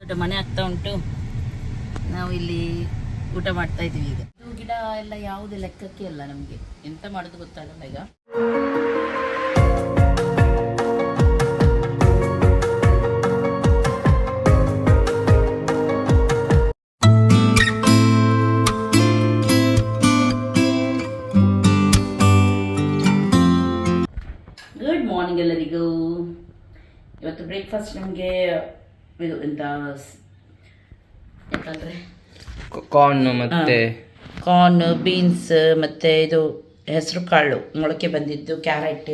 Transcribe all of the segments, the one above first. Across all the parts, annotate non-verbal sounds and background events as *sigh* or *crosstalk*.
ದೊಡ್ಡ ಮನೆ ಆಗ್ತಾ ಉಂಟು. ನಾವು ಇಲ್ಲಿ ಊಟ ಮಾಡ್ತಾ ಇದೀವಿ ಈಗ. ಗಿಡ ಎಲ್ಲ ಯಾವುದೇ ಲೆಕ್ಕಕ್ಕೆ ಅಲ್ಲ ನಮಗೆ. ಎಂತ ಮಾಡುದು ಗೊತ್ತಾಗಲ್ಲ ಈಗ. ಗುಡ್ ಮಾರ್ನಿಂಗ್ ಎಲ್ಲರಿಗೂ. ಇವತ್ತು ಬ್ರೇಕ್ಫಾಸ್ಟ್ ನಮಗೆ ಇದು ಎಂತ ಎಂತಂದರೆ? ಕಾರ್ನ್ ಮತ್ತೆ ಕಾರ್ನ್ ಬೀನ್ಸ್ ಮತ್ತು ಇದು ಹೆಸರು ಕಾಳು ಮೊಳಕೆ ಬಂದಿದ್ದು ಕ್ಯಾರೆಟ್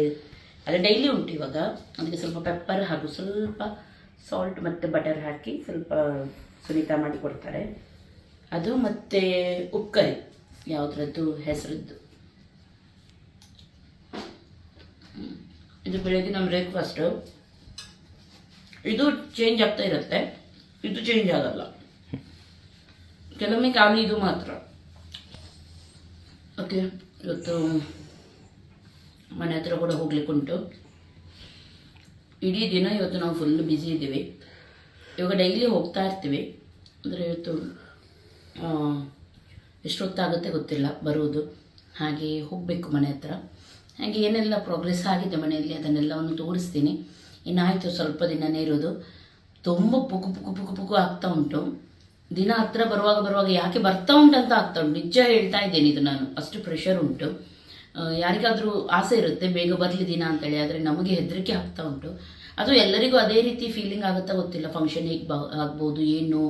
ಅದು ಡೈಲಿ ಉಂಟು ಇವಾಗ. ಅದಕ್ಕೆ ಸ್ವಲ್ಪ ಪೆಪ್ಪರ್ ಹಾಗೂ ಸ್ವಲ್ಪ ಸಾಲ್ಟ್ ಮತ್ತು ಬಟರ್ ಹಾಕಿ ಸ್ವಲ್ಪ ಸುನಿತಾ ಮಾಡಿ ಕೊಡ್ತಾರೆ. ಅದು ಮತ್ತೆ ಉಪ್ಕರಿ ಯಾವುದ್ರದ್ದು ಹೆಸರದ್ದು. ಇದು ಬೆಳಗ್ಗೆ ನಮ್ಮ ಬ್ರೇಕ್ಫಾಸ್ಟು ಇದು ಚೇಂಜ್ ಆಗ್ತಾ ಇರುತ್ತೆ. ಇದು ಚೇಂಜ್ ಆಗಲ್ಲ. ಕೆಲವೊಮ್ಮೆ ಖಾಲಿ ಇದು ಮಾತ್ರ. ಓಕೆ ಇವತ್ತು ಮನೆ ಹತ್ರ ಕೂಡ ಹೋಗ್ಲಿಕ್ಕೆ ಉಂಟು. ಇಡೀ ದಿನ ಇವತ್ತು ನಾವು ಫುಲ್ ಬ್ಯುಸಿ ಇದ್ದೀವಿ. ಇವಾಗ ಡೈಲಿ ಹೋಗ್ತಾ ಇರ್ತೀವಿ. ಅಂದರೆ ಇವತ್ತು ಎಷ್ಟೊತ್ತಾಗುತ್ತೆ ಗೊತ್ತಿಲ್ಲ ಬರುವುದು. ಹಾಗೆ ಹೋಗಬೇಕು ಮನೆ ಹತ್ರ. ಹಾಗೆ ಏನೆಲ್ಲ ಪ್ರೋಗ್ರೆಸ್ ಆಗಿದೆ ಮನೆಯಲ್ಲಿ ಅದನ್ನೆಲ್ಲವನ್ನು ತೋರಿಸ್ತೀನಿ. ಇನ್ನಾಯಿತು ಸ್ವಲ್ಪ ದಿನನೇ ಇರೋದು. ತುಂಬ ಪುಕು ಪುಕು ಪುಕು ಪುಕು ಆಗ್ತಾ ಉಂಟು. ದಿನ ಹತ್ರ ಬರುವಾಗ ಬರುವಾಗ ಯಾಕೆ ಬರ್ತಾ ಉಂಟಂತ ಆಗ್ತಾ ಉಂಟು. ನಿಜ ಹೇಳ್ತಾ ಇದ್ದೇನೆ ಇದು ನಾನು. ಅಷ್ಟು ಪ್ರೆಷರ್ ಉಂಟು. ಯಾರಿಗಾದರೂ ಆಸೆ ಇರುತ್ತೆ, ಬೇಗ ಬರಲಿ ದಿನ ಅಂತೇಳಿ, ಆದರೆ ನಮಗೆ ಹೆದರಿಕೆ ಆಗ್ತಾ ಉಂಟು. ಅದು ಎಲ್ಲರಿಗೂ ಅದೇ ರೀತಿ ಫೀಲಿಂಗ್ ಆಗುತ್ತಾ ಗೊತ್ತಿಲ್ಲ. ಫಂಕ್ಷನ್ ಹೇಗೆ ಬ, ಆಗ್ಬೋದು, ಏನು,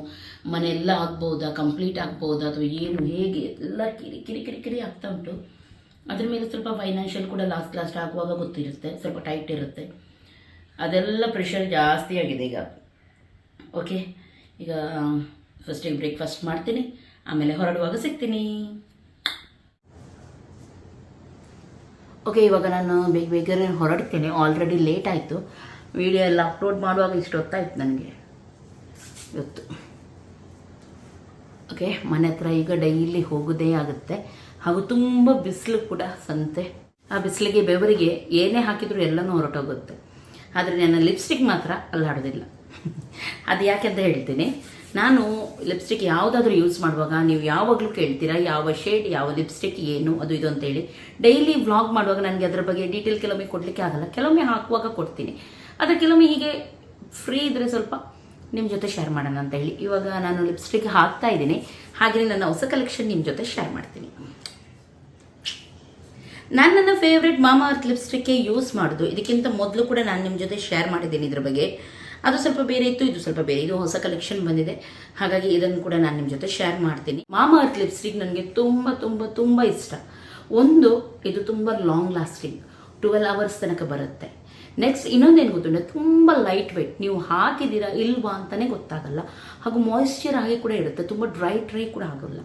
ಮನೆಯೆಲ್ಲ ಆಗ್ಬೋದಾ ಕಂಪ್ಲೀಟ್ ಆಗ್ಬೋದಾ, ಅಥವಾ ಏನು, ಹೇಗೆ, ಎಲ್ಲ ಕಿರಿ ಕಿರಿ ಕಿರಿ ಕಿರಿ ಆಗ್ತಾ ಉಂಟು. ಅದ್ರ ಮೇಲೆ ಸ್ವಲ್ಪ ಫೈನಾನ್ಷಿಯಲ್ ಕೂಡ ಲಾಸ್ಟ್ ಲಾಸ್ಟ್ ಆಗುವಾಗ ಗೊತ್ತಿರುತ್ತೆ. ಸ್ವಲ್ಪ ಟೈಟ್ ಇರುತ್ತೆ. ಅದೆಲ್ಲ ಪ್ರೆಷರ್ ಜಾಸ್ತಿ ಆಗಿದೆ ಈಗ. ಓಕೆ ಈಗ ಫಸ್ಟಿಗೆ ಬ್ರೇಕ್ಫಾಸ್ಟ್ ಮಾಡ್ತೀನಿ. ಆಮೇಲೆ ಹೊರಡುವಾಗ ಸಿಗ್ತೀನಿ. ಓಕೆ ಇವಾಗ ನಾನು ಬೇಗ ಬೇಗನೆ ಹೊರಡ್ತೀನಿ. ಆಲ್ರೆಡಿ ಲೇಟ್ ಆಯಿತು. ವಿಡಿಯೋ ಎಲ್ಲ ಅಪ್ಲೋಡ್ ಮಾಡುವಾಗ ಇಷ್ಟು ಹೊತ್ತಾಯ್ತು ನನಗೆ. ಇವತ್ತು. ಓಕೆ ಮನೆ ಹತ್ರ ಈಗ ಡೈಲಿ ಹೋಗೋದೇ ಆಗುತ್ತೆ. ಹಾಗೂ ತುಂಬ ಬಿಸಿಲು ಕೂಡ ಸಂತೆ. ಆ ಬಿಸಿಲಿಗೆ ಬೆವರಿಗೆ ಏನೇ ಹಾಕಿದರೂ ಎಲ್ಲನೂ ಹೊರಟೋಗುತ್ತೆ. ಆದರೆ ನನ್ನ ಲಿಪ್ಸ್ಟಿಕ್ ಮಾತ್ರ ಅಲ್ಲಾಡೋದಿಲ್ಲ. ಅದು ಯಾಕೆಂತ ಹೇಳ್ತೀನಿ. ನಾನು ಲಿಪ್ಸ್ಟಿಕ್ ಯಾವುದಾದ್ರೂ ಯೂಸ್ ಮಾಡುವಾಗ ನೀವು ಯಾವಾಗಲೂ ಕೇಳ್ತೀರಾ, ಯಾವ ಶೇಡ್ ಯಾವ ಲಿಪ್ಸ್ಟಿಕ್ ಏನು, ಅದು ಇದು ಅಂತೇಳಿ ಡೈಲಿ ವ್ಲಾಗ್ ಮಾಡುವಾಗ ನನಗೆ ಅದರ ಬಗ್ಗೆ ಡೀಟೇಲ್ ಕೆಲವೊಮ್ಮೆ ಕೊಡಲಿಕ್ಕೆ ಆಗಲ್ಲ. ಕೆಲವೊಮ್ಮೆ ಹಾಕುವಾಗ ಕೊಡ್ತೀನಿ. ಆದರೆ ಕೆಲವೊಮ್ಮೆ ಹೀಗೆ ಫ್ರೀ ಇದ್ದರೆ ಸ್ವಲ್ಪ ನಿಮ್ಮ ಜೊತೆ ಶೇರ್ ಮಾಡೋಣ ಅಂತ ಹೇಳಿ. ಇವಾಗ ನಾನು ಲಿಪ್ಸ್ಟಿಕ್ ಹಾಕ್ತಾ ಇದ್ದೀನಿ. ಹಾಗೆಯೇ ನನ್ನ ಹೊಸ ಕಲೆಕ್ಷನ್ ನಿಮ್ಮ ಜೊತೆ ಶೇರ್ ಮಾಡ್ತೀನಿ. ನಾನು ನನ್ನ ಫೇವ್ರೆಟ್ ಮಾಮಾ ಅರ್ತ್ ಲಿಪ್ಸ್ಟಿಕ್ಕೆ ಯೂಸ್ ಮಾಡೋದು. ಇದಕ್ಕಿಂತ ಮೊದಲು ಕೂಡ ನಾನು ನಿಮ್ಮ ಜೊತೆ ಶೇರ್ ಮಾಡಿದ್ದೀನಿ ಇದ್ರ ಬಗ್ಗೆ. ಅದು ಸ್ವಲ್ಪ ಬೇರೆ ಇತ್ತು, ಇದು ಸ್ವಲ್ಪ ಬೇರೆ, ಇದು ಹೊಸ ಕಲೆಕ್ಷನ್ ಬಂದಿದೆ. ಹಾಗಾಗಿ ಇದನ್ನು ಕೂಡ ನಾನು ನಿಮ್ಮ ಜೊತೆ ಶೇರ್ ಮಾಡ್ತೀನಿ. ಮಾಮಾ ಅರ್ತ್ ಲಿಪ್ಸ್ಟಿಕ್ ನನಗೆ ತುಂಬ ತುಂಬ ತುಂಬ ಇಷ್ಟ. ಒಂದು, ಇದು ತುಂಬ ಲಾಂಗ್ ಲಾಸ್ಟಿಂಗ್ ಟ್ವೆಲ್ ಅವರ್ಸ್ ತನಕ ಬರುತ್ತೆ. ನೆಕ್ಸ್ಟ್ ಇನ್ನೊಂದೇನು ಗೊತ್ತುಂಟ? ತುಂಬ ಲೈಟ್ ವೆಯ್ಟ್ ನೀವು ಹಾಕಿದ್ದೀರಾ ಇಲ್ವಾ ಅಂತಲೇ ಗೊತ್ತಾಗಲ್ಲ. ಹಾಗೂ ಮಾಯಿಶ್ಚರ್ ಆಗಿ ಕೂಡ ಇರುತ್ತೆ ತುಂಬ ಡ್ರೈ ಡ್ರೈ ಕೂಡ ಆಗೋಲ್ಲ.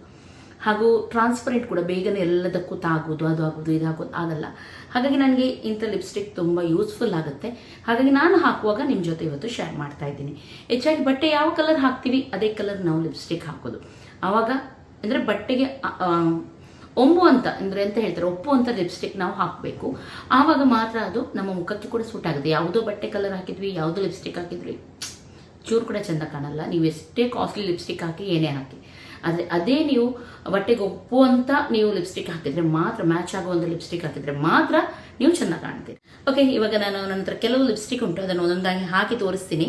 ಹಾಗೂ ಟ್ರಾನ್ಸ್ಪರೆಂಟ್ ಕೂಡ ಬೇಗನೆ ಎಲ್ಲದಕ್ಕೂ ತಾಗೋದು ಅದು ಆಗೋದು ಇದು ಆಗಲ್ಲ. ಹಾಗಾಗಿ ನನಗೆ ಇಂಥ ಲಿಪ್ಸ್ಟಿಕ್ ತುಂಬ ಯೂಸ್ಫುಲ್ ಆಗುತ್ತೆ. ಹಾಗಾಗಿ ನಾನು ಹಾಕುವಾಗ ನಿಮ್ಮ ಜೊತೆ ಇವತ್ತು ಶೇರ್ ಮಾಡ್ತಾ ಇದ್ದೀನಿ. ಹೆಚ್ಚಾಗಿ ಬಟ್ಟೆ ಯಾವ ಕಲರ್ ಹಾಕ್ತೀವಿ, ಅದೇ ಕಲರ್ ನಾವು ಲಿಪ್ಸ್ಟಿಕ್ ಹಾಕೋದು. ಆವಾಗ ಅಂದರೆ ಬಟ್ಟೆಗೆ ಒಂಬು ಅಂತ, ಅಂದರೆ ಎಂತ ಹೇಳ್ತಾರೆ, ಒಪ್ಪು ಅಂತ ಲಿಪ್ಸ್ಟಿಕ್ ನಾವು ಹಾಕಬೇಕು. ಆವಾಗ ಮಾತ್ರ ಅದು ನಮ್ಮ ಮುಖಕ್ಕೆ ಕೂಡ ಸೂಟ್ ಆಗುತ್ತೆ. ಯಾವುದೋ ಬಟ್ಟೆ ಕಲರ್ ಹಾಕಿದ್ವಿ, ಯಾವುದೋ ಲಿಪ್ಸ್ಟಿಕ್ ಹಾಕಿದ್ವಿ, ಚೂರು ಕೂಡ ಚೆಂದ ಕಾಣಲ್ಲ. ನೀವು ಎಷ್ಟೇ ಕಾಸ್ಟ್ಲಿ ಲಿಪ್ಸ್ಟಿಕ್ ಹಾಕಿ ಏನೇ ಹಾಕಿ. ಆದರೆ ಅದೇ ನೀವು ಬಟ್ಟೆಗೆ ಒಪ್ಪುವಂಥ ನೀವು ಲಿಪ್ಸ್ಟಿಕ್ ಹಾಕಿದರೆ ಮಾತ್ರ ಮ್ಯಾಚ್ ಆಗುವಂಥ ಲಿಪ್ಸ್ಟಿಕ್ ಹಾಕಿದರೆ ಮಾತ್ರ ನೀವು ಚೆನ್ನಾಗಿ ಕಾಣ್ತೀರಿ. ಓಕೆ ಇವಾಗ ನಾನು ನಂತರ ಕೆಲವು ಲಿಪ್ಸ್ಟಿಕ್ ಉಂಟು, ಅದನ್ನು ಒಂದೊಂದಾಗಿ ಹಾಕಿ ತೋರಿಸ್ತೀನಿ.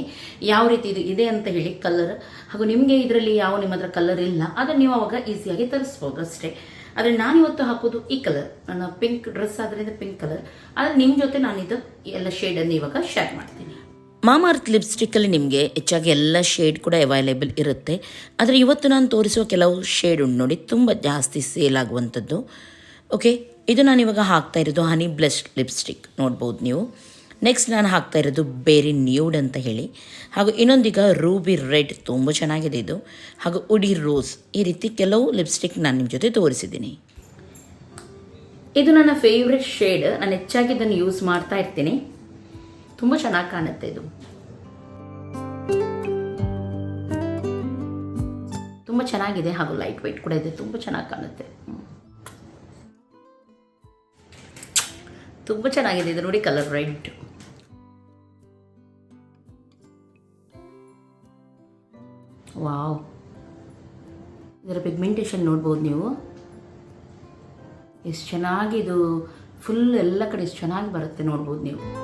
ಯಾವ ರೀತಿ ಇದು ಇದೆ ಅಂತ ಹೇಳಿ ಕಲರ್ ಹಾಗೂ ನಿಮಗೆ ಇದರಲ್ಲಿ ಯಾವ ನಿಮ್ಮ ಹತ್ರ ಕಲರ್ ಇಲ್ಲ, ಅದನ್ನು ನೀವು ಅವಾಗ ಈಸಿಯಾಗಿ ತರಿಸ್ಬೋದು ಅಷ್ಟೇ. ಆದರೆ ನಾನಿವತ್ತು ಹಾಕೋದು ಈ ಕಲರ್ ನನ್ನ ಪಿಂಕ್ ಡ್ರೆಸ್ ಆದ್ದರಿಂದ ಪಿಂಕ್ ಕಲರ್ ಆದರೆ ನಿಮ್ಮ ಜೊತೆ ನಾನು ಇದು ಎಲ್ಲ ಶೇಡನ್ನು ಇವಾಗ ಶೇರ್ ಮಾಡ್ತೀನಿ. ಮಾಮಾರ್ತ್ ಲಿಪ್ಸ್ಟಿಕ್ಕಲ್ಲಿ ನಿಮಗೆ ಹೆಚ್ಚಾಗಿ ಎಲ್ಲ ಶೇಡ್ ಕೂಡ ಅವೈಲೇಬಲ್ ಇರುತ್ತೆ. ಆದರೆ ಇವತ್ತು ನಾನು ತೋರಿಸುವ ಕೆಲವು ಶೇಡ್ ಉಂಟು ನೋಡಿ, ತುಂಬ ಜಾಸ್ತಿ ಸೇಲ್ ಆಗುವಂಥದ್ದು. ಓಕೆ ಇದು ನಾನು ಇವಾಗ ಹಾಕ್ತಾ ಇರೋದು ಹನಿ ಬ್ಲಶ್ ಲಿಪ್ಸ್ಟಿಕ್ ನೋಡ್ಬೋದು ನೀವು. ನೆಕ್ಸ್ಟ್ ನಾನು ಹಾಕ್ತಾ ಇರೋದು ಬೇರಿ ನ್ಯೂಡ್ ಅಂತ ಹೇಳಿ. ಹಾಗೂ ಇನ್ನೊಂದೀಗ ರೂಬಿ ರೆಡ್ ತುಂಬ ಚೆನ್ನಾಗಿದೆ ಇದು. ಹಾಗೂ ಉಡಿ ರೋಸ್ ಈ ರೀತಿ ಕೆಲವು ಲಿಪ್ಸ್ಟಿಕ್ ನಾನು ನಿಮ್ಮ ಜೊತೆ ತೋರಿಸಿದ್ದೀನಿ. ಇದು ನನ್ನ ಫೇವ್ರೆಟ್ ಶೇಡ್ ನಾನು ಹೆಚ್ಚಾಗಿ ಇದನ್ನು ಯೂಸ್ ಮಾಡ್ತಾ ಇರ್ತೀನಿ. ತುಂಬ ಚೆನ್ನಾಗಿ ಕಾಣುತ್ತೆ ಇದು. ತುಂಬ ಚೆನ್ನಾಗಿದೆ ಹಾಗೂ ಲೈಟ್ ವೈಟ್ ಕೂಡ ಇದೆ. ತುಂಬ ಚೆನ್ನಾಗಿ ಕಾಣುತ್ತೆ. ತುಂಬ ಚೆನ್ನಾಗಿದೆ. ಇದು ನೋಡಿ ಕಲರ್ ರೆಡ್ ವಾವ್ ಇದರ ಪಿಗ್ಮೆಂಟೇಷನ್ ನೋಡ್ಬೋದು ನೀವು. ಎಷ್ಟು ಚೆನ್ನಾಗಿ ಇದು ಫುಲ್ ಎಲ್ಲ ಕಡೆ ಎಷ್ಟು ಚೆನ್ನಾಗಿ ಬರುತ್ತೆ ನೋಡ್ಬೋದು ನೀವು.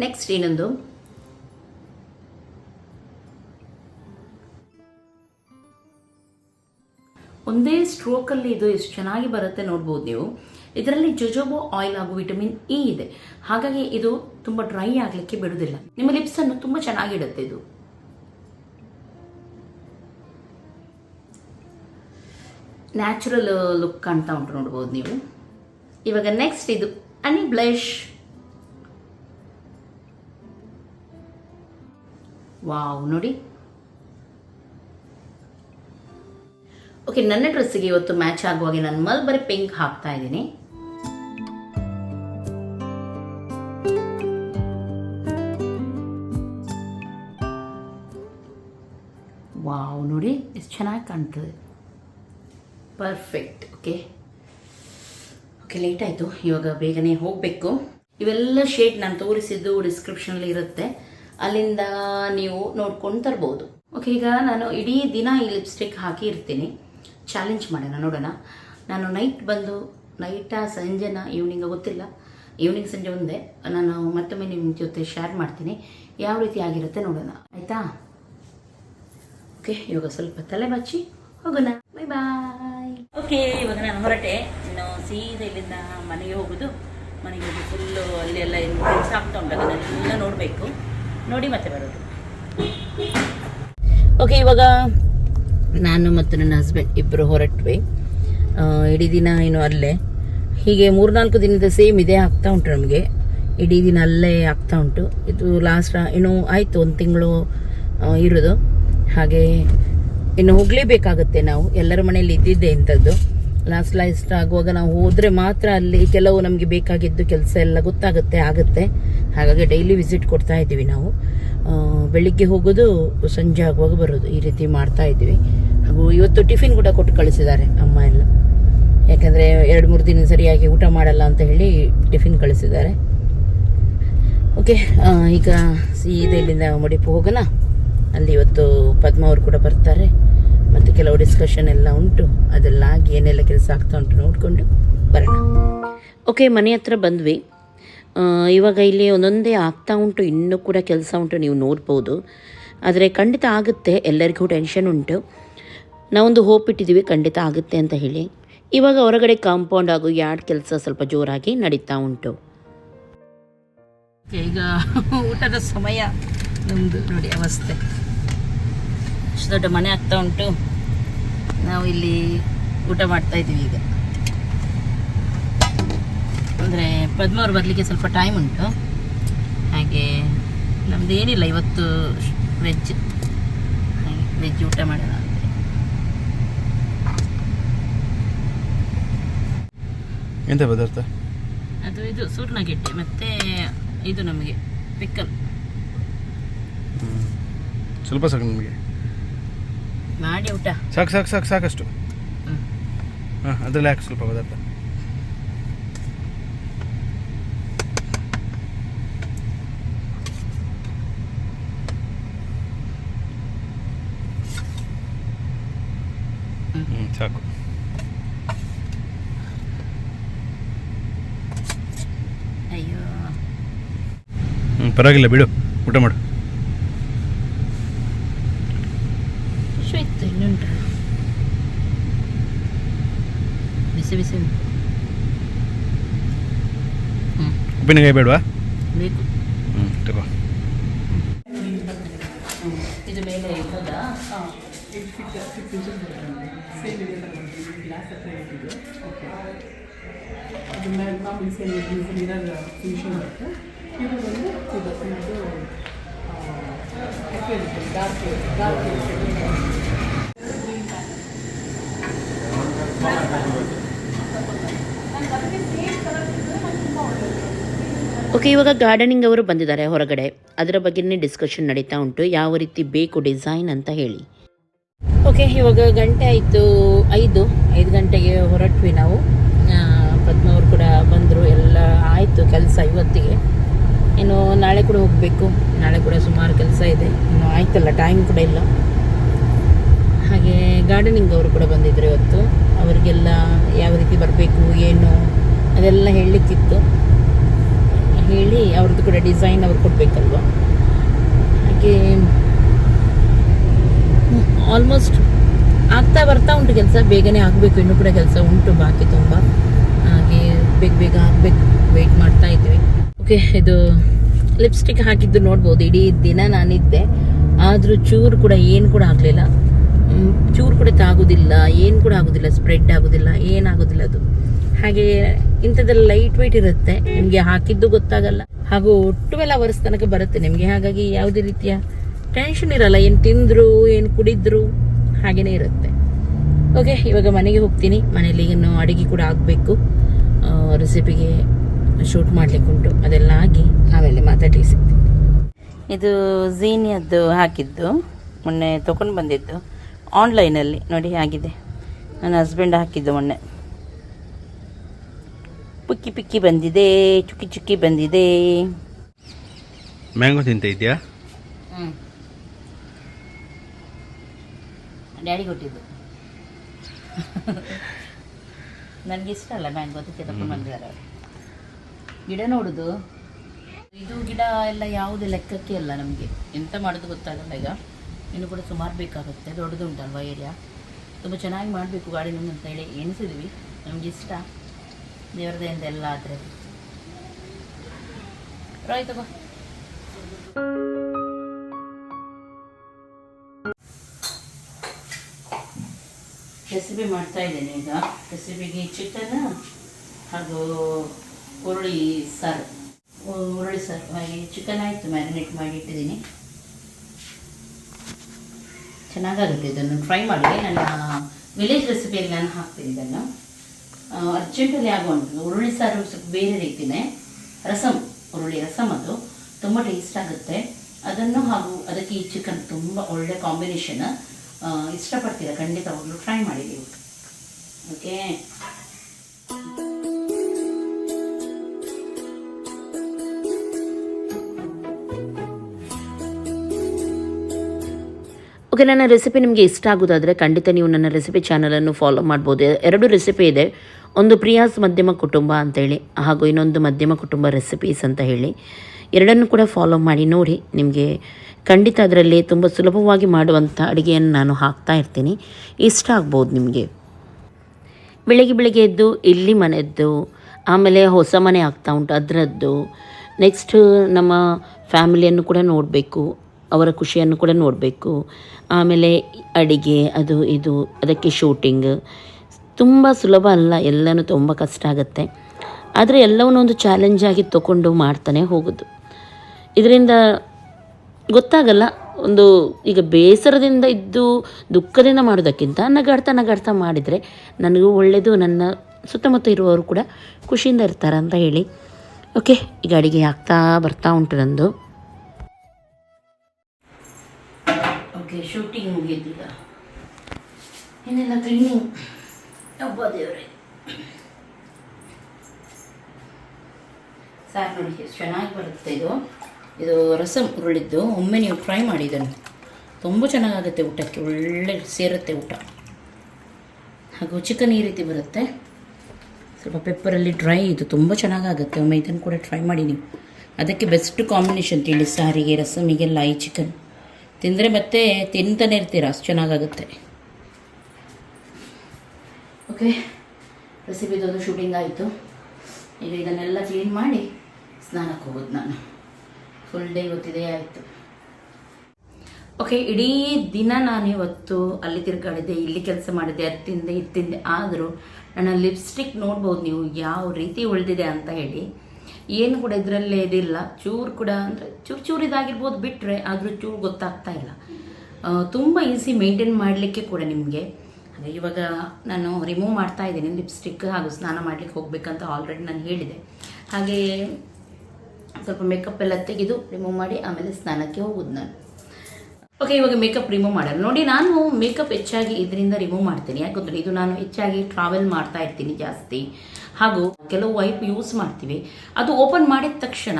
ನೆಕ್ಸ್ಟ್ ಇನ್ನೊಂದು. ಒಂದೇ ಸ್ಟ್ರೋಕಲ್ಲಿ ಇದು ಎಷ್ಟು ಚೆನ್ನಾಗಿ ಬರುತ್ತೆ ನೋಡ್ಬೋದು ನೀವು. ಇದರಲ್ಲಿ ಜೊಜೋಬೋ ಆಯಿಲ್ ಹಾಗೂ ವಿಟಮಿನ್ ಇ ಇದೆ. ಹಾಗಾಗಿ ಇದು ತುಂಬ ಡ್ರೈ ಆಗಲಿಕ್ಕೆ ಬಿಡುವುದಿಲ್ಲ. ನಿಮ್ಮ ಲಿಪ್ಸನ್ನು ತುಂಬ ಚೆನ್ನಾಗಿಡುತ್ತೆ ಇದು. ನ್ಯಾಚುರಲ್ ಲುಕ್ ಕಾಣ್ತಾ ಉಂಟು ನೋಡ್ಬೋದು ನೀವು. ಇವಾಗ ನೆಕ್ಸ್ಟ್ ಇದು ಅನಿ ಬ್ಲಷ್ ವಾವ್, ನೋಡಿ. ಓಕೆ ನನ್ನ ಡ್ರೆಸ್ಸಿಗೆ ಇವತ್ತು ಮ್ಯಾಚ್ ಆಗುವಾಗ ನಾನು ಮಲ್ಬರಿ ಪಿಂಕ್ ಹಾಕ್ತಾ ಇದ್ದೀನಿ. ವಾವ್, ನೋಡಿ, ಎಷ್ಟು ಚೆನ್ನಾಗಿ ಕಾಣ್ತದೆ. ಪರ್ಫೆಕ್ಟ್ ಓಕೆ ಓಕೆ ಲೇಟ್ ಆಯಿತು. ಇವಾಗ ಬೇಗನೆ ಹೋಗಬೇಕು. ಇವೆಲ್ಲ ಶೇಡ್ ನಾನು ತೋರಿಸಿದ್ದು ಡಿಸ್ಕ್ರಿಪ್ಷನಲ್ಲಿ ಇರುತ್ತೆ. ಅಲ್ಲಿಂದ ನೀವು ನೋಡ್ಕೊಂಡು ತರ್ಬೋದು. ಓಕೆ ಈಗ ನಾನು ಇಡೀ ದಿನ ಈ ಲಿಪ್ಸ್ಟಿಕ್ ಹಾಕಿ ಇರ್ತೀನಿ. ಚಾಲೆಂಜ್ ಮಾಡೋಣ, ನೋಡೋಣ. ನಾನು ನೈಟ್ ಬಂದು ನೈಟಾ ಸಂಜೆನ ಈವ್ನಿಂಗ್ ಗೊತ್ತಿಲ್ಲ. ಈವ್ನಿಂಗ್ ಸಂಜೆ ಒಂದೇ. ನಾನು ಮತ್ತೊಮ್ಮೆ ನಿಮ್ಮ ಜೊತೆ ಶೇರ್ ಮಾಡ್ತೀನಿ. ಯಾವ ರೀತಿ ಆಗಿರುತ್ತೆ ನೋಡೋಣ. ಆಯಿತಾ? ಓಕೆ ಇವಾಗ ಸ್ವಲ್ಪ ತಲೆ ಬಚ್ಚಿ ಹೋಗೋಣ. ಬೈ ಬಾಯ್ ಓಕೆ ಇವಾಗ ನಾನು ಹೊರಟೆ. ಇನ್ನು ಸೀದಾ ಇಲ್ಲಿಂದ ಮನೆಗೆ ಹೋಗೋದು. ಮನೆಗೆ ಹೋಗಿ ಫುಲ್ಲು ಅಲ್ಲಿ ಎಲ್ಲ ಏನು ಕೆಲಸ ಆಗ್ತಾ ಉಂಟು. ಅದನ್ನೆಲ್ಲ ನೋಡಬೇಕು. ನೋಡಿ ಮತ್ತೆ ಬರೋದು. ಓಕೆ ಇವಾಗ ನಾನು ಮತ್ತು ನನ್ನ ಹಸ್ಬೆಂಡ್ ಇಬ್ಬರು ಹೊರಟ್ವಿ. ಇಡೀ ದಿನ ಏನು ಅಲ್ಲೇ. ಹೀಗೆ ಮೂರ್ನಾಲ್ಕು ದಿನದ ಸೇಮ್ ಇದೇ ಆಗ್ತಾ ಉಂಟು ನಮಗೆ. ಇಡೀ ದಿನ ಅಲ್ಲೇ ಆಗ್ತಾ ಉಂಟು. ಇದು ಲಾಸ್ಟ್ ಏನು ಆಯಿತು, ಒಂದು ತಿಂಗಳು ಇರೋದು. ಹಾಗೆ ಇನ್ನು ಹೋಗಲೇಬೇಕಾಗುತ್ತೆ ನಾವು. ಎಲ್ಲರ ಮನೆಯಲ್ಲಿ ಇದ್ದಿದ್ದೆ ಇಂಥದ್ದು. ಲಾಸ್ಟ್ ಲಾಸ್ಟ್ ಆಗುವಾಗ ನಾವು ಹೋದರೆ ಮಾತ್ರ ಅಲ್ಲಿ ಕೆಲವು ನಮಗೆ ಬೇಕಾಗಿದ್ದು ಕೆಲಸ ಎಲ್ಲ ಗೊತ್ತಾಗುತ್ತೆ, ಆಗುತ್ತೆ. ಹಾಗಾಗಿ ಡೈಲಿ ವಿಸಿಟ್ ಕೊಡ್ತಾ ಇದ್ದೀವಿ ನಾವು. ಬೆಳಿಗ್ಗೆ ಹೋಗೋದು, ಸಂಜೆ ಆಗುವಾಗ ಬರೋದು, ಈ ರೀತಿ ಮಾಡ್ತಾ ಇದ್ದೀವಿ. ಹಾಗೂ ಇವತ್ತು ಟಿಫಿನ್ ಕೂಡ ಕೊಟ್ಟು ಕಳಿಸಿದ್ದಾರೆ ಅಮ್ಮ ಎಲ್ಲ. ಯಾಕಂದರೆ ಎರಡು, ಮೂರು ದಿನ ಸರಿಯಾಗಿ ಊಟ ಮಾಡಲ್ಲ ಅಂತ ಹೇಳಿ ಟಿಫಿನ್ ಕಳಿಸಿದ್ದಾರೆ. ಓಕೆ ಈಗ ಸೀದಾ ಇಲ್ಲಿಂದ ಮುಡಿಪು ಹೋಗೋಣ. ಅಲ್ಲಿ ಇವತ್ತು ಪದ್ಮ ಅವರು ಕೂಡ ಬರ್ತಾರೆ. ಮತ್ತು ಕೆಲವು ಡಿಸ್ಕಷನ್ ಎಲ್ಲ ಉಂಟು. ಅದೆಲ್ಲ ಆಗಿ ಏನೆಲ್ಲ ಕೆಲಸ ಆಗ್ತಾ ಉಂಟು ನೋಡಿಕೊಂಡು ಬರೋಣ. ಓಕೆ ಮನೆ ಹತ್ರ ಬಂದ್ವಿ. ಇವಾಗ ಇಲ್ಲಿ ಒಂದೊಂದೇ ಆಗ್ತಾ ಉಂಟು, ಇನ್ನೂ ಕೂಡ ಕೆಲಸ ಉಂಟು, ನೀವು ನೋಡ್ಬೋದು. ಆದರೆ ಖಂಡಿತ ಆಗುತ್ತೆ, ಎಲ್ಲರಿಗೂ ಟೆನ್ಷನ್ ಉಂಟು. ನಾವೊಂದು ಹೋಪ್ ಇಟ್ಟಿದ್ದೀವಿ, ಖಂಡಿತ ಆಗುತ್ತೆ ಅಂತ ಹೇಳಿ. ಇವಾಗ ಹೊರಗಡೆ ಕಾಂಪೌಂಡ್ ಹಾಗೂ ಯಾರ್ಡ್ ಕೆಲಸ ಸ್ವಲ್ಪ ಜೋರಾಗಿ ನಡೀತಾ ಉಂಟು. ಈಗ ಊಟದ ಸಮಯ ನಮ್ಮದು ನೋಡಿ ಅವಸ್ಥೆ. ಇಷ್ಟು ದೊಡ್ಡ ಮನೆ ಆಗ್ತಾ ಉಂಟು. ನಾವು ಇಲ್ಲಿ ಊಟ ಮಾಡ್ತಾ ಇದ್ದೀವಿ ಈಗ. ಅಂದರೆ ಪದ್ಮ ಅವ್ರು ಬರಲಿಕ್ಕೆ ಸ್ವಲ್ಪ ಟೈಮ್ ಉಂಟು. ಹಾಗೆ ನಮ್ದು ಏನಿಲ್ಲ ಇವತ್ತು ವೆಜ್ ವೆಜ್ ಊಟ ಮಾಡೋಣ ಎಂತ ಪದಾರ್ಥ? ಅದು ಇದು ಸೂರ್ಣಗೆಡ್ಡೆ ಮತ್ತೆ ಇದು ನಮಗೆ ಪಿಕ್ಕಲ್ ಸ್ವಲ್ಪ ಸಾಕು ನಮಗೆ. ಮಾಡಿ ಊಟ. ಸಾಕು ಸಾಕು ಸಾಕು ಸಾಕಷ್ಟು. ಹಾಂ ಅದರಲ್ಲಿ ಹಾಕಿ ಸ್ವಲ್ಪ ಪದಾರ್ಥ. ಸಾಕು ಅಯ್ಯೋ. ಹ್ಞೂ ಪರವಾಗಿಲ್ಲ ಬಿಡು. ಊಟ ಮಾಡು. ಇತ್ತು ಇನ್ನುಂಟು. ಬಿಸಿ ಬಿಸಿ ಹ್ಮ್. ಉಪ್ಪಿನಕಾಯಿ ಬೇಡವಾ? ಬೇಕು. ಹ್ಞೂ ತಗೋ ಇದು ಮೇಲೆ ಇರೋದಾ ಅದನ್ನ ಮಾಮೂಲಿ ಸೇಮ್ ಮಿರರ್ ಫಿನಿಶಿಂಗ್ ಇರುತ್ತೆ. ಇದು ಬಂದು ಇದು ಇದು ಡಾರ್ಕ್ ಡಾರ್ಕ್ ಓಕೆ ಇವಾಗ ಗಾರ್ಡನಿಂಗ್ ಅವರು ಬಂದಿದ್ದಾರೆ ಹೊರಗಡೆ. ಅದರ ಬಗ್ಗೆನೇ ಡಿಸ್ಕಷನ್ ನಡೀತಾ ಉಂಟು. ಯಾವ ರೀತಿ ಬೇಕು ಡಿಸೈನ್ ಅಂತ ಹೇಳಿ. ಓಕೆ ಇವಾಗ ಗಂಟೆ ಆಯಿತು ಐದು ಐದು ಗಂಟೆಗೆ ಹೊರಟ್ವಿ ನಾವು. ಆ, ಪದ್ಮ ಅವರು ಕೂಡ ಆಯಿತು ಕೆಲಸ ಇವತ್ತಿಗೆ. ಇನ್ನು ನಾಳೆ ಕೂಡ ಹೋಗಬೇಕು. ನಾಳೆ ಕೂಡ ಸುಮಾರು ಕೆಲಸ ಇದೆ. ಇನ್ನು ಆಯ್ತಲ್ಲ ಟೈಮ್ ಕೂಡ ಇಲ್ಲ. ಹಾಗೆ ಗಾರ್ಡನಿಂಗ್ ಅವರು ಕೂಡ ಬಂದಿದ್ದರು ಇವತ್ತು. ಅವರಿಗೆಲ್ಲ ಯಾವ ರೀತಿ ಬರಬೇಕು, ಏನು ಅದೆಲ್ಲ ಹೇಳಲಿಕ್ಕಿತ್ತು. ಹೇಳಿ ಅವ್ರದ್ದು ಕೂಡ ಡಿಸೈನ್ ಅವ್ರು ಕೊಡಬೇಕಲ್ವ? ಹಾಗೆ ಆಲ್ಮೋಸ್ಟ್ ಆಗ್ತಾ ಬರ್ತಾ ಉಂಟು ಕೆಲಸ. ಬೇಗನೆ ಆಗಬೇಕು, ಇನ್ನೂ ಕೂಡ ಕೆಲಸ ಉಂಟು, ಬಾಕಿ ತುಂಬ. ಹಾಗೆ ಬೇಗ ಬೇಗ ಆಗಬೇಕು. ವೆಯ್ಟ್ ಮಾಡ್ತಾ ಇದ್ವಿ. ಓಕೆ ಇದು ಲಿಪ್ಸ್ಟಿಕ್ ಹಾಕಿದ್ದು ನೋಡ್ಬೋದು, ಇಡೀ ದಿನ ನಾನಿದ್ದೆ. ಆದರೂ ಚೂರು ಕೂಡ ಏನು ಕೂಡ ಆಗಲಿಲ್ಲ. ಚೂರು ಕೂಡ ತಾಗೋದಿಲ್ಲ, ಏನು ಕೂಡ ಆಗೋದಿಲ್ಲ ಸ್ಪ್ರೆಡ್ ಆಗೋದಿಲ್ಲ, ಏನಾಗೋದಿಲ್ಲ ಅದು. ಹಾಗೆ ಇಂಥದ್ದೆಲ್ಲ ಲೈಟ್ ವೆಯ್ಟ್ ಇರುತ್ತೆ, ನಿಮಗೆ ಹಾಕಿದ್ದು ಗೊತ್ತಾಗಲ್ಲ. ಹಾಗೂ ಟ್ವೆಲ್ ಅವರ್ಸ್ ತನಕ ಬರುತ್ತೆ, ನಿಮಗೆ ಹಾಗಾಗಿ ಯಾವುದೇ ರೀತಿಯ ಟೆನ್ಷನ್ ಇರಲ್ಲ, ಏನು ತಿಂದರು, ಏನು ಕುಡಿದ್ರು, ಹಾಗೇನೇ ಇರುತ್ತೆ. ಓಕೆ ಇವಾಗ ಮನೆಗೆ ಹೋಗ್ತೀನಿ. ಮನೇಲಿ ಇನ್ನು ಅಡುಗೆ ಕೂಡ ಆಗಬೇಕು. ರೆಸಿಪಿಗೆ ಶೂಟ್ ಮಾಡ್ಲಿಕ್ಕೆ ಉಂಟು. ಅದೆಲ್ಲ ಆಗಿ ಆಮೇಲೆ ಮಾತಾಡಿ ಸಿಗ್ತದೆ. ಇದು ಝೀನಿಯದ್ದು ಹಾಕಿದ್ದು. ಮೊನ್ನೆ ತೊಗೊಂಡು ಬಂದಿದ್ದು. ಆನ್ಲೈನಲ್ಲಿ ನೋಡಿ ಆಗಿದೆ ನನ್ನ ಹಸ್ಬೆಂಡ್ ಹಾಕಿದ್ದು ಮೊನ್ನೆ. ಪುಕ್ಕಿ ಪಿಕ್ಕಿ ಬಂದಿದೆ ಚುಕ್ಕಿ ಚುಕ್ಕಿ ಬಂದಿದೆ. ಮ್ಯಾಂಗೋ ತಿಂತ ಇದೆಯಾ ಡ್ಯಾಡಿ ಕೊಟ್ಟಿದ್ದು. *laughs* ನನಗೆ ಇಷ್ಟ ಅಲ್ಲ ಮ್ಯಾಂಗೋ ಅದಕ್ಕೆ ತಗೊಂಡು ಬಂದಿದ್ದಾರೆ ಅವರು. ಗಿಡ ನೋಡುದು? ಇದು ಗಿಡ ಎಲ್ಲ ಯಾವುದೇ ಲೆಕ್ಕಕ್ಕೆ ಅಲ್ಲ ನಮಗೆ. ಎಂತ ಮಾಡೋದು ಗೊತ್ತಾಗಲ್ಲ ಈಗ. ಇನ್ನು ಕೂಡ ಸುಮಾರು ಬೇಕಾಗುತ್ತೆ. ದೊಡ್ಡದು ಉಂಟಲ್ವಾ ಏರಿಯಾ ತುಂಬ ಚೆನ್ನಾಗಿ ಮಾಡಬೇಕು ಗಾರ್ಡನಿಂಗ್ ಅಂತ ಹೇಳಿ ಎಣಿಸಿದ್ವಿ. ನಮ್ಗೆ ಇಷ್ಟ. ದೇವರದಿಂದ ಎಲ್ಲ ಆದರೆ. ರಾಯ್ ಬಾ ರೆಸಿಪಿ ಮಾಡ್ತಾ ಇದ್ದೇನೆ ಈಗ. ರೆಸಿಪಿಗೆ ಚಿಕನ್ ಹಾಗೂ ಹುರುಳಿ ಸಾರು. ಹುರುಳಿ ಸಾರು. ಹಾಗೆ ಚಿಕನ್ ಆಯಿತು ಮ್ಯಾರಿನೇಟ್ ಮಾಡಿ ಇಟ್ಟಿದ್ದೀನಿ ಚೆನ್ನಾಗಾಗುತ್ತೆ ಇದನ್ನು. ಫ್ರೈ ಮಾಡಿ. ನನ್ನ ವಿಲೇಜ್ ರೆಸಿಪಿಯಲ್ಲಿ ನಾನು ಹಾಕ್ತೀನಿ ಇದನ್ನು. ಅರ್ಜೆಂಟಲ್ಲಿ ಆಗುವಂಥದ್ದು. ಹುರುಳಿ ಸಾರು ಸ್ವಲ್ಪ ಬೇರೆ ರೀತಿಯೇ ರಸಮ್ ಹುರುಳಿ ರಸಮ್ ಅದು. ತುಂಬ ಟೇಸ್ಟ್ ಆಗುತ್ತೆ. ಅದನ್ನು ಹಾಗೂ ಅದಕ್ಕೆ ಈ ಚಿಕನ್ ತುಂಬ ಒಳ್ಳೆ ಕಾಂಬಿನೇಷನ್ ಇಷ್ಟಪಡ್ತೀರಾ? ಖಂಡಿತವಾಗ್ಲೂ ಟ್ರೈ ಮಾಡಿ ನೀವು. ಓಕೆ ಓಕೆ, ನನ್ನ ರೆಸಿಪಿ ನಿಮಗೆ ಇಷ್ಟ ಆಗೋದಾದರೆ ಖಂಡಿತ ನೀವು ನನ್ನ ರೆಸಿಪಿ ಚಾನಲನ್ನು ಫಾಲೋ ಮಾಡ್ಬೋದು. ಎರಡು ರೆಸಿಪಿ ಇದೆ. ಒಂದು ಪ್ರಿಯಾಸ್ ಮಧ್ಯಮ ಕುಟುಂಬ ಅಂತೇಳಿ ಹಾಗೂ ಇನ್ನೊಂದು ಮಧ್ಯಮ ಕುಟುಂಬ ರೆಸಿಪೀಸ್ ಅಂತ ಹೇಳಿ. ಎರಡನ್ನು ಕೂಡ ಫಾಲೋ ಮಾಡಿ, ನೋಡಿ ನಿಮಗೆ ಖಂಡಿತ ಅದರಲ್ಲಿ ತುಂಬ ಸುಲಭವಾಗಿ ಮಾಡುವಂಥ ಅಡುಗೆಯನ್ನು ನಾನು ಹಾಕ್ತಾ ಇರ್ತೀನಿ. ಇಷ್ಟ ಆಗ್ಬೋದು ನಿಮಗೆ. ಬೆಳಗ್ಗೆ ಬೆಳಗ್ಗೆ ಎದ್ದು, ಇಲ್ಲಿ ಮನೆಯದ್ದು, ಆಮೇಲೆ ಹೊಸ ಮನೆ ಆಗ್ತಾ ಉಂಟು, ಅದರದ್ದು. ನೆಕ್ಸ್ಟ್ ನಮ್ಮ ಫ್ಯಾಮಿಲಿಯನ್ನು ಕೂಡ ನೋಡಬೇಕು, ಅವರ ಖುಷಿಯನ್ನು ಕೂಡ ನೋಡಬೇಕು. ಆಮೇಲೆ ಅಡಿಗೆ, ಅದು ಇದು, ಅದಕ್ಕೆ ಶೂಟಿಂಗ್ ತುಂಬ ಸುಲಭ ಅಲ್ಲ, ಎಲ್ಲನೂ ತುಂಬ ಕಷ್ಟ ಆಗುತ್ತೆ. ಆದರೆ ಎಲ್ಲವನ್ನೂ ಒಂದು ಚಾಲೆಂಜಾಗಿ ತಗೊಂಡು ಮಾಡ್ತಾನೆ ಹೋಗೋದು. ಇದರಿಂದ ಗೊತ್ತಾಗಲ್ಲ, ಒಂದು ಈಗ ಬೇಸರದಿಂದ ಇದ್ದು ದುಃಖದಿಂದ ಮಾಡೋದಕ್ಕಿಂತ ನಗಾಡ್ತಾ ನಗಾಡ್ತಾ ಮಾಡಿದರೆ ನನಗೂ ಒಳ್ಳೆಯದು ನನ್ನ ಸುತ್ತಮುತ್ತ ಇರುವವರು ಕೂಡ ಖುಷಿಯಿಂದ ಇರ್ತಾರೆ ಅಂತ ಹೇಳಿ. ಓಕೆ ಈಗ ಅಡುಗೆ ಆಗ್ತಾ ಬರ್ತಾ ಉಂಟು ನಂದು. ಓಕೆ ಶೂಟಿಂಗ್ ಮುಗಿದಿಲ್ಲ ಏನೆಲ್ಲ ಕ್ಲೀನಿಂಗ್ ಒಬ್ಬ ದೇವ್ರೆ. ಸಾಕು ನೋಡಿ, ಎಷ್ಟು ಚೆನ್ನಾಗಿ ಬರುತ್ತೆ ಇದು. ಇದು ರಸಂ ಉರುಳಿದ್ದು, ಒಮ್ಮೆ ನೀವು ಫ್ರೈ ಮಾಡಿ ತುಂಬ ಚೆನ್ನಾಗಾಗುತ್ತೆ ಊಟಕ್ಕೆ, ಒಳ್ಳೆ ಸೇರುತ್ತೆ ಊಟ. ಹಾಗೂ ಚಿಕನ್ ಈ ರೀತಿ ಬರುತ್ತೆ. ಸ್ವಲ್ಪ ಪೆಪ್ಪರಲ್ಲಿ ಡ್ರೈ ಇದು ತುಂಬ ಚೆನ್ನಾಗಾಗುತ್ತೆ. ಒಮ್ಮೆ ಇದನ್ನು ಕೂಡ ಟ್ರೈ ಮಾಡಿ ನೀವು. ಅದಕ್ಕೆ ಬೆಸ್ಟ್ ಕಾಂಬಿನೇಷನ್ ತಿಳಿ, ಸಾರಿಗೆ ರಸಮಿಗೆಲ್ಲ ಈ ಚಿಕನ್ ತಿಂದರೆ ಮತ್ತೆ ತಿಂತಾನೆ ಇರ್ತೀರ ಅಷ್ಟು ಚೆನ್ನಾಗಾಗುತ್ತೆ. ಓಕೆ ರೆಸಿಪಿದೊಂದು ಶೂಟಿಂಗ್ ಆಯಿತು. ಈಗ ಇದನ್ನೆಲ್ಲ ಕ್ಲೀನ್ ಮಾಡಿ ಸ್ನಾನಕ್ಕೆ ಹೋಗೋದು ನಾನು. ಫುಲ್ ಡೇ ಇವತ್ತಿದೆ ಆಯಿತು. ಓಕೆ ಇಡೀ ದಿನ ನಾನು ಇವತ್ತು ಅಲ್ಲಿ ತಿರ್ಗಾಡಿದ್ದೆ ಇಲ್ಲಿ ಕೆಲಸ ಮಾಡಿದ್ದೆ ಅದು ತಿಂದೆ ಇದು ತಿಂದೆ. ಆದರೂ ನನ್ನ ಲಿಪ್ಸ್ಟಿಕ್ ನೋಡ್ಬೋದು ನೀವು ಯಾವ ರೀತಿ ಉಳಿದಿದೆ ಅಂತ ಹೇಳಿ. ಏನು ಕೂಡ ಇದರಲ್ಲೇ ಇದಿಲ್ಲ. ಚೂರು ಕೂಡ ಅಂದರೆ ಚೂರು ಚೂರು ಇದಾಗಿರ್ಬೋದು ಬಿಟ್ಟರೆ ಆದರೂ ಚೂರು ಗೊತ್ತಾಗ್ತಾ ಇಲ್ಲ. ತುಂಬ ಈಸಿ ಮೇಂಟೈನ್ ಮಾಡಲಿಕ್ಕೆ ಕೂಡ ನಿಮಗೆ. ಅದೇ ಇವಾಗ ನಾನು ರಿಮೂವ್ ಮಾಡ್ತಾ ಇದ್ದೀನಿ ಲಿಪ್ಸ್ಟಿಕ್ ಹಾಗೂ ಸ್ನಾನ ಮಾಡಲಿಕ್ಕೆ ಹೋಗಬೇಕಂತ ಆಲ್ರೆಡಿ ನಾನು ಹೇಳಿದೆ. ಹಾಗೆಯೇ ಸ್ವಲ್ಪ ಮೇಕಪ್ ಎಲ್ಲ ತೆಗೆದು ರಿಮೂವ್ ಮಾಡಿ ಆಮೇಲೆ ಸ್ನಾನಕ್ಕೆ ಹೋಗೋದು ನಾನು. ಓಕೆ ಇವಾಗ ಮೇಕಪ್ ರಿಮೂವ್ ಮಾಡೋಣ. ನೋಡಿ ನಾನು ಮೇಕಪ್ ಹೆಚ್ಚಾಗಿ ಇದರಿಂದ ರಿಮೂವ್ ಮಾಡ್ತೀನಿ. ಯಾಕಂದ್ರೆ ಇದು ನಾನು ಹೆಚ್ಚಾಗಿ ಟ್ರಾವೆಲ್ ಮಾಡ್ತಾ ಇರ್ತೀನಿ ಜಾಸ್ತಿ. ಹಾಗೂ ಕೆಲವು ವೈಪ್ ಯೂಸ್ ಮಾಡ್ತೀವಿ. ಅದು ಓಪನ್ ಮಾಡಿದ ತಕ್ಷಣ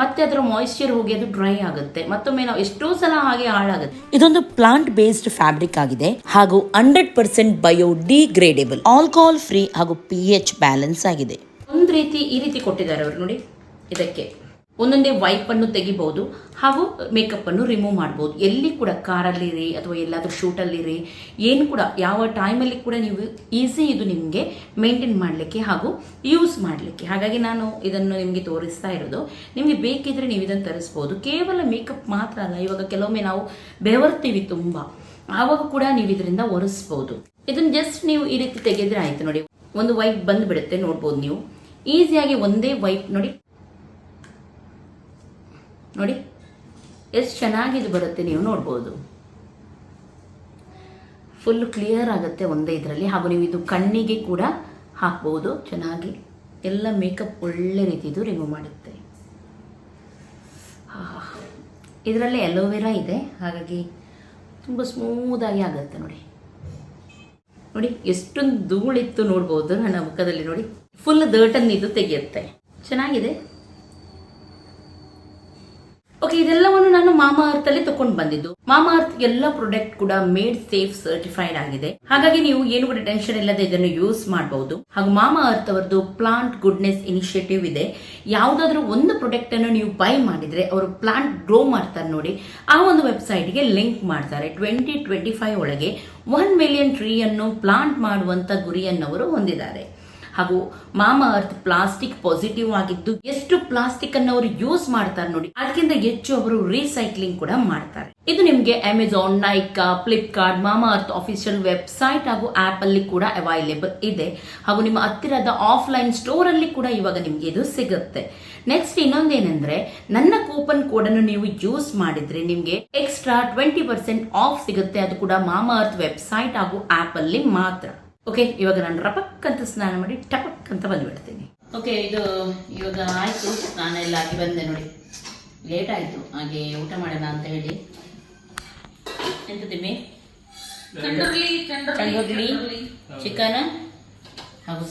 ಮತ್ತೆ ಅದರ ಮಾಯಿಶ್ಚರ್ ಹೋಗಿ ಅದು ಡ್ರೈ ಆಗುತ್ತೆ. ಮತ್ತೊಮ್ಮೆ ನಾವು ಎಷ್ಟೋ ಸಲ ಹಾಗೆ ಹಾಳಾಗುತ್ತೆ. ಇದೊಂದು ಪ್ಲಾಂಟ್ ಬೇಸ್ಡ್ ಫ್ಯಾಬ್ರಿಕ್ ಆಗಿದೆ. ಹಾಗೂ hundred percent biodegradable alcohol free ಹಾಗೂ ಪಿ ಎಚ್ ಬ್ಯಾಲೆನ್ಸ್ ಆಗಿದೆ. ಒಂದು ರೀತಿ ಈ ರೀತಿ ಕೊಟ್ಟಿದ್ದಾರೆ ಅವರು ನೋಡಿ. ಇದಕ್ಕೆ. ಒಂದೊಂದೇ ವೈಪ್ ಅನ್ನು ತೆಗಿಬಹುದು ಹಾಗೂ ಮೇಕಪ್ಪನ್ನು ರಿಮೂವ್ ಮಾಡಬಹುದು. ಎಲ್ಲಿ ಕೂಡ ಕಾರಲ್ಲಿರಿ ಅಥವಾ ಎಲ್ಲಾದರೂ ಶೂಟಲ್ಲಿರಿ ಏನು ಕೂಡ ಯಾವ ಟೈಮಲ್ಲಿ ಕೂಡ ನೀವು ಈಸಿ ಇದು ನಿಮಗೆ ಮೇಂಟೈನ್ ಮಾಡಲಿಕ್ಕೆ ಹಾಗೂ ಯೂಸ್ ಮಾಡಲಿಕ್ಕೆ. ಹಾಗಾಗಿ ನಾನು ಇದನ್ನು ನಿಮಗೆ ತೋರಿಸ್ತಾ ಇರೋದು. ನಿಮಗೆ ಬೇಕಿದ್ರೆ ನೀವು ಇದನ್ನು ತರಿಸ್ಬೋದು. ಕೇವಲ ಮೇಕಪ್ ಮಾತ್ರ ಅಲ್ಲ, ಇವಾಗ ಕೆಲವೊಮ್ಮೆ ನಾವು ಬೆವರ್ತೀವಿ ತುಂಬ, ಆವಾಗ ಕೂಡ ನೀವು ಇದರಿಂದ ಒರೆಸ್ಬೋದು. ಇದನ್ನು ಜಸ್ಟ್ ನೀವು ಈ ರೀತಿ ತೆಗೆದ್ರೆ ಆಯಿತು ನೋಡಿ. ಒಂದು ವೈಪ್ ಬಂದ್ಬಿಡುತ್ತೆ, ನೋಡ್ಬೋದು ನೀವು. ಈಸಿಯಾಗಿ ಒಂದೇ ವೈಪ್ ನೋಡಿ. ನೋಡಿ, ಎಷ್ಟು ಚೆನ್ನಾಗಿ ಇದು ಬರುತ್ತೆ ನೀವು ನೋಡ್ಬೋದು. ಫುಲ್ ಕ್ಲಿಯರ್ ಆಗುತ್ತೆ ಒಂದೇ ಇದರಲ್ಲಿ. ಹಾಗೂ ನೀವು ಇದು ಕಣ್ಣಿಗೆ ಕೂಡ ಹಾಕ್ಬೋದು. ಚೆನ್ನಾಗಿ ಎಲ್ಲ ಮೇಕಪ್ ಒಳ್ಳೆ ರೀತಿದು ರಿಮೂವ್ ಮಾಡುತ್ತೆ. ಇದರಲ್ಲಿ ಅಲೋವೆರಾ ಇದೆ. ಹಾಗಾಗಿ ತುಂಬ ಸ್ಮೂದಾಗಿ ಆಗುತ್ತೆ ನೋಡಿ. ನೋಡಿ, ಎಷ್ಟೊಂದು ಧೂಳಿತ್ತು ನೋಡ್ಬೋದು ನನ್ನ ಮುಖದಲ್ಲಿ ನೋಡಿ. ಫುಲ್ ದರ್ಟನ್ನು ಇದು ತೆಗೆಯುತ್ತೆ. ಚೆನ್ನಾಗಿದೆ? ಓಕೆ ಇದೆಲ್ಲವನ್ನು ನಾನು ಮಾಮಾ ಅರ್ತ್ ಅಲ್ಲಿ ತಗೊಂಡು ಬಂದಿದ್ದು. ಮಾಮಾ ಅರ್ತ್ ಎಲ್ಲ ಪ್ರಾಡಕ್ಟ್ ಕೂಡ ಮೇಡ್ ಸೇಫ್ ಸರ್ಟಿಫೈಡ್ ಆಗಿದೆ. ಹಾಗಾಗಿ ನೀವು ಏನು ಕೂಡ ಟೆನ್ಷನ್ ಇಲ್ಲದೆ ಇದನ್ನು ಯೂಸ್ ಮಾಡಬಹುದು ಹಾಗೂ ಮಾಮಾ ಅರ್ತ್ ಅವರದ್ದು ಪ್ಲಾಂಟ್ ಗುಡ್ನೆಸ್ ಇನಿಷಿಯೇಟಿವ್ ಇದೆ. ಯಾವುದಾದ್ರೂ ಒಂದು ಪ್ರಾಡಕ್ಟ್ ಅನ್ನು ನೀವು ಬೈ ಮಾಡಿದ್ರೆ ಅವರು ಪ್ಲಾಂಟ್ ಗ್ರೋ ಮಾಡ್ತಾರೆ ನೋಡಿ. ಆ ಒಂದು ವೆಬ್ಸೈಟ್ಗೆ ಲಿಂಕ್ ಮಾಡ್ತಾರೆ. ಟ್ವೆಂಟಿ ಟ್ವೆಂಟಿ ಫೈವ್ ಒಳಗೆ ಒನ್ ಮಿಲಿಯನ್ ಟ್ರೀ ಅನ್ನು ಪ್ಲಾಂಟ್ ಮಾಡುವಂತ ಗುರಿಯನ್ನು ಅವರು ಹೊಂದಿದ್ದಾರೆ. ಹಾಗೂ ಮಾಮಾ ಅರ್ತ್ ಪ್ಲಾಸ್ಟಿಕ್ ಪಾಸಿಟಿವ್ ಆಗಿದ್ದು ಎಷ್ಟು ಪ್ಲಾಸ್ಟಿಕ್ ಅನ್ನು ಅವರು ಯೂಸ್ ಮಾಡ್ತಾರೆ ನೋಡಿ, ಅದಕ್ಕಿಂತ ಹೆಚ್ಚು ಅವರು ರೀಸೈಕ್ಲಿಂಗ್ ಕೂಡ ಮಾಡ್ತಾರೆ. ಇದು ನಿಮ್ಗೆ Amazon Nykaa Flipkart Mamaearth official website ಹಾಗೂ ಆಪ್ ಅಲ್ಲಿ ಕೂಡ ಅವೈಲೇಬಲ್ ಇದೆ. ಹಾಗೂ ನಿಮ್ಮ ಹತ್ತಿರದ ಆಫ್ಲೈನ್ ಸ್ಟೋರ್ ಅಲ್ಲಿ ಕೂಡ ಇವಾಗ ನಿಮ್ಗೆ ಇದು ಸಿಗುತ್ತೆ. ನೆಕ್ಸ್ಟ್ ಇನ್ನೊಂದೇನೆಂದ್ರೆ, ನನ್ನ ಕೂಪನ್ ಕೋಡ್ ಅನ್ನು ನೀವು ಯೂಸ್ ಮಾಡಿದ್ರೆ ನಿಮ್ಗೆ ಎಕ್ಸ್ಟ್ರಾ ಟ್ವೆಂಟಿ ಪರ್ಸೆಂಟ್ ಆಫ್ ಸಿಗುತ್ತೆ. ಅದು ಕೂಡ ಮಾಮಾ ಅರ್ತ್ ವೆಬ್ಸೈಟ್ ಹಾಗೂ ಆಪ್ ಅಲ್ಲಿ ಮಾತ್ರ. ಓಕೆ ಇವಾಗ ನಾನು ರಪಕ್ ಅಂತ ಸ್ನಾನ ಮಾಡಿ ಟಪಕ್ ಅಂತ ಬಂದ್ಬಿಡ್ತೀನಿ. ಓಕೆ ಇದು ಇವಾಗ ಆಯ್ತು ಸ್ನಾನ ಎಲ್ಲ ಆಗಿ ಬಂದೆ ನೋಡಿ. ಲೇಟ್ ಆಯ್ತು ಹಾಗೆ ಊಟ ಮಾಡೋಣ ಅಂತ ಹೇಳಿ. ಎಂತ ತಿಮ್ಮಿ ಚಂಡೂರ್ಲಿ ಚಿಕನ್ ಹಾಗೂ.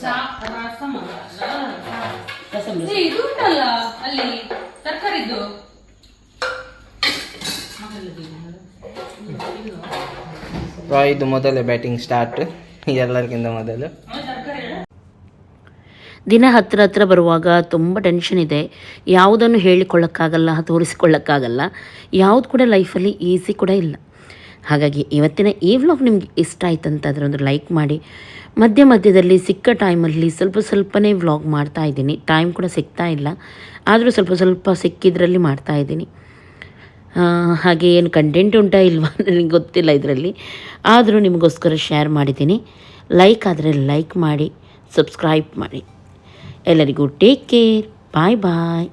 ಇದು ಉಂಟಲ್ಲ ಅಲ್ಲಿ ತರಕಾರಿದ್ದು? ಮೊದಲೇ ಬ್ಯಾಟಿಂಗ್ ಸ್ಟಾರ್ಟ್ ಎಲ್ಲರಿಗಿಂತ ಮೊದಲು. ದಿನ ಹತ್ತಿರ ಹತ್ತಿರ ಬರುವಾಗ ತುಂಬ ಟೆನ್ಷನ್ ಇದೆ. ಯಾವುದನ್ನು ಹೇಳಿಕೊಳ್ಳೋಕ್ಕಾಗಲ್ಲ, ತೋರಿಸಿಕೊಳ್ಳೋಕ್ಕಾಗಲ್ಲ. ಯಾವುದು ಕೂಡ ಲೈಫಲ್ಲಿ ಈಸಿ ಕೂಡ ಇಲ್ಲ. ಹಾಗಾಗಿ ಇವತ್ತಿನ ಈ ವ್ಲಾಗ್ ನಿಮಗೆ ಇಷ್ಟ ಆಯ್ತು ಅಂತ ಅದರೊಂದು ಲೈಕ್ ಮಾಡಿ. ಮಧ್ಯ ಮಧ್ಯದಲ್ಲಿ ಸಿಕ್ಕ ಟೈಮಲ್ಲಿ ಸ್ವಲ್ಪ ಸ್ವಲ್ಪನೇ ವ್ಲಾಗ್ ಮಾಡ್ತಾ ಇದ್ದೀನಿ. ಟೈಮ್ ಕೂಡ ಸಿಗ್ತಾ ಇಲ್ಲ. ಆದರೂ ಸ್ವಲ್ಪ ಸ್ವಲ್ಪ ಸಿಕ್ಕಿದ್ರಲ್ಲಿ ಮಾಡ್ತಾ ಇದ್ದೀನಿ. ಹಾಗೆ ಏನು ಕಂಟೆಂಟ್ ಉಂಟಾ ಇಲ್ವಾ ನನಗೆ ಗೊತ್ತಿಲ್ಲ ಇದರಲ್ಲಿ. ಆದರೂ ನಿಮಗೋಸ್ಕರ ಶೇರ್ ಮಾಡಿದ್ದೀನಿ. ಲೈಕ್ ಆದರೆ ಲೈಕ್ ಮಾಡಿ ಸಬ್ಸ್ಕ್ರೈಬ್ ಮಾಡಿ. ಎಲ್ಲರಿಗೂ ಟೇಕ್ ಕೇರ್ ಬಾಯ್ ಬಾಯ್